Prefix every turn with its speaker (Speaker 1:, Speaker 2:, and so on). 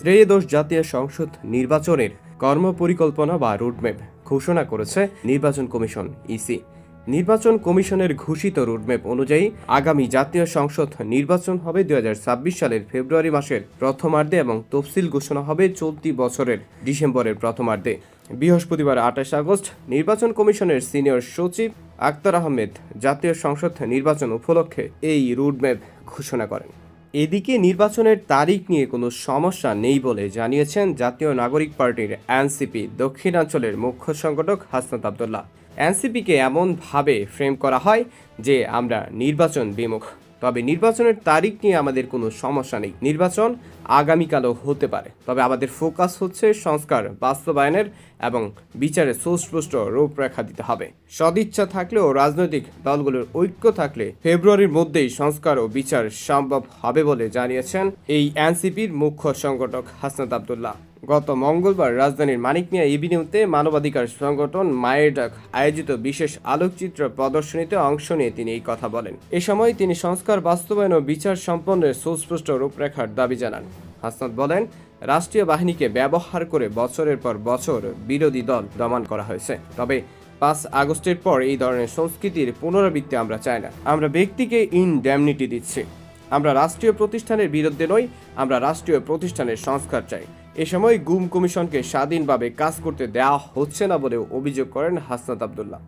Speaker 1: ত্রয়োদশ জাতীয় সংসদ নির্বাচনের কর্মপরিকল্পনা বা রুটম্যাপ ঘোষণা করেছে নির্বাচন কমিশন ইসি নির্বাচন কমিশনের ঘোষিত রুটম্যাপ অনুযায়ী আগামী জাতীয় সংসদ নির্বাচন হবে দু হাজার ছাব্বিশ সালের ফেব্রুয়ারি মাসের প্রথমার্ধে এবং তফসিল ঘোষণা হবে চলতি বছরের ডিসেম্বরের প্রথমার্ধে। বৃহস্পতিবার আঠাশ আগস্ট নির্বাচন কমিশনের সিনিয়র সচিব আক্তার আহমেদ জাতীয় সংসদ নির্বাচন উপলক্ষে এই রুটম্যাপ ঘোষণা করেন। এদিকে নির্বাচনের তারিখ নিয়ে কোনো সমস্যা নেই বলে জানিয়েছেন জাতীয় নাগরিক পার্টির এনসিপি দক্ষিণাঞ্চলের মুখ্য সংগঠক হাসনাত আবদুল্লাহ। এনসিপিকে এমনভাবে ফ্রেম করা হয় যে আমরা নির্বাচন বিমুখ। তবে নির্বাচনের তারিখ নিয়ে আমাদের কোনো সমস্যা নেই। নির্বাচন আগামীকালও হতে পারে। তবে আমাদের ফোকাস হচ্ছে সংস্কার, বাস্তবায়নের এবং বিচারে সুস্পষ্ট রূপরেখা দিতে হবে। সদিচ্ছা থাকলেও রাজনৈতিক দলগুলোর ঐক্য থাকলে ফেব্রুয়ারির মধ্যেই সংস্কার ও বিচার সম্ভব হবে বলে জানিয়েছেন এই এনসিপির মুখ্য সংগঠক হাসনাত আবদুল্লাহ। গত মঙ্গলবার রাজধানীর মানিক মিয়া এভিনিউতে মানবাধিকার সংগঠন মায়ের ডাক আয়োজিত বিশেষ আলোকচিত্র প্রদর্শনীতে অংশ নিয়ে তিনি এই কথা বলেন। এ সময় তিনি সংস্কার, বাস্তবায়ন ও বিচার সম্পন্নের সুস্পষ্ট রূপরেখার দাবি জানান। হাসনাত বলেন, রাষ্ট্রীয় বাহিনীকে ব্যবহার করে বছরের পর বছর বিরোধী দল দমন করা হয়েছে। তবে পাঁচ আগস্টের পর এই ধরনের সংস্কৃতির পুনরাবৃত্তি আমরা চাই না। আমরা ব্যক্তিকে ইনড্যামনিটি দিচ্ছি। আমরা রাষ্ট্রীয় প্রতিষ্ঠানের বিরুদ্ধে নই, আমরা রাষ্ট্রীয় প্রতিষ্ঠানের সংস্কার চাই। এ সময় গুম কমিশনকে স্বাধীনভাবে কাজ করতে দেওয়া হচ্ছে না বলেও অভিযোগ করেন হাসনাত আবদুল্লাহ।